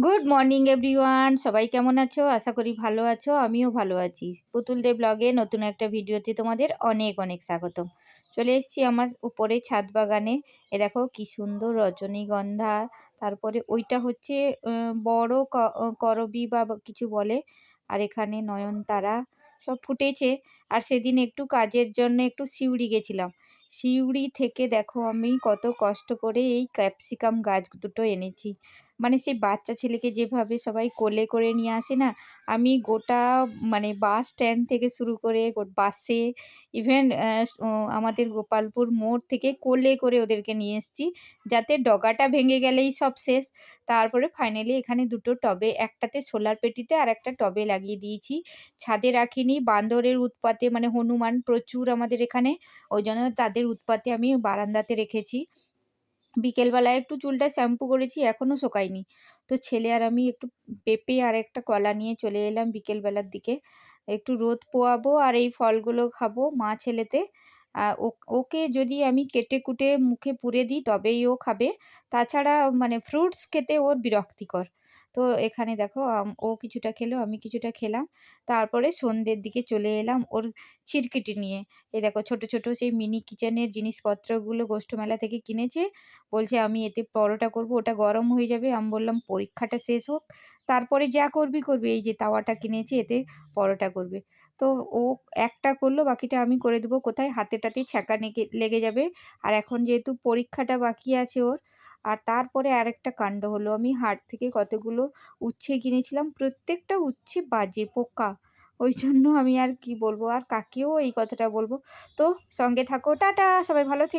Good morning everyone সবাই কেমন আছো? আশা করি ভালো আছো। আমিও ভালো আছি। পুতুল দে ব্লগে নতুন একটা ভিডিওতে তোমাদের অনেক অনেক স্বাগতম। চলে এসেছি আমার উপরে ছাদ বাগানে। এ দেখো কি সুন্দর রজনীগন্ধা। তারপরে ওইটা হচ্ছে বড় করবি বা, কিছু বলে। আর এখানে নয়নতারা সব ফুটেছে। আর সেদিন একটু কাজের জন্য একটু সিউড়ি গেছিলাম। সিউড়ি থেকে দেখো আমি কত কষ্ট করে এই ক্যাপসিকাম গাছ দুটো এনেছি। মানে সেই বাচ্চা ছেলেকে যেভাবে সবাই কোলে করে নিয়ে আসে না, আমি গোটা মানে বাস স্ট্যান্ড থেকে শুরু করে বাসে, ইভেন আমাদের গোপালপুর মোড় থেকে কোলে করে ওদেরকে নিয়ে এসেছি, যাতে ডগাটা ভেঙে গেলেই সব শেষ। তারপরে ফাইনালি এখানে দুটো টবে, একটাতে সোলার পেটিতে আর একটা টবে লাগিয়ে দিয়েছি। ছাদে রাখিনি, বান্দরের উৎপাতে মানে হনুমান প্রচুর আমাদের এখানে, ওই জন্য তাদের উৎপাতে আমি বারান্দাতে রেখেছি। বিকেলবেলায় একটু চুলটা শ্যাম্পু করেছি, এখনও শোকায়নি। তো ছেলে আর আমি একটু পেঁপে আর একটা কলা নিয়ে চলে এলাম বিকেলবেলার দিকে। একটু রোদ পোয়াবো আর এই ফলগুলো খাব মা ছেলেতে। ওকে যদি আমি কেটে কুটে মুখে পুরে দিই তবেই ও খাবে। তাছাড়া মানে ফ্রুটস খেতে ওর বিরক্তিকর। তো এখানে দেখো ও কিছুটা খেলো, আমি কিছুটা খেলাম। তারপরে সন্ধ্যের দিকে চলে এলাম ওর ছিরকিটি নিয়ে। এই দেখো, ছোট ছোট সেই মিনি কিচেনের জিনিসপত্রগুলো গোষ্ঠ মেলা থেকে কিনেছে। বলছে, আমি এতে পরোটা করব, ওটা গরম হয়ে যাবে। আমি বললাম, পরীক্ষাটা শেষ হোক। তারপরে যা করবি করবি, এই যে তাওয়াটা কিনেছি, এতে পরোটা করবে। তো ও একটা করল, বাকিটা আমি করে দেবো। কোথায়? হাতে টাতে ছ্যাঁকা লেগে যাবে। আর এখন যেহেতু পরীক্ষাটা বাকি আছে ওর আর তারপরে আরেকটা কাণ্ড হলো, আমি হাট থেকে কতগুলো উচ্ছে কিনেছিলাম, প্রত্যেকটা উচ্ছে বাজে পোকা। ওই জন্য আমি আর কি বলব, আর কাকেও এই কথাটা বলব। তো সঙ্গে থাকো, টাটা, সবাই ভালো থেকো।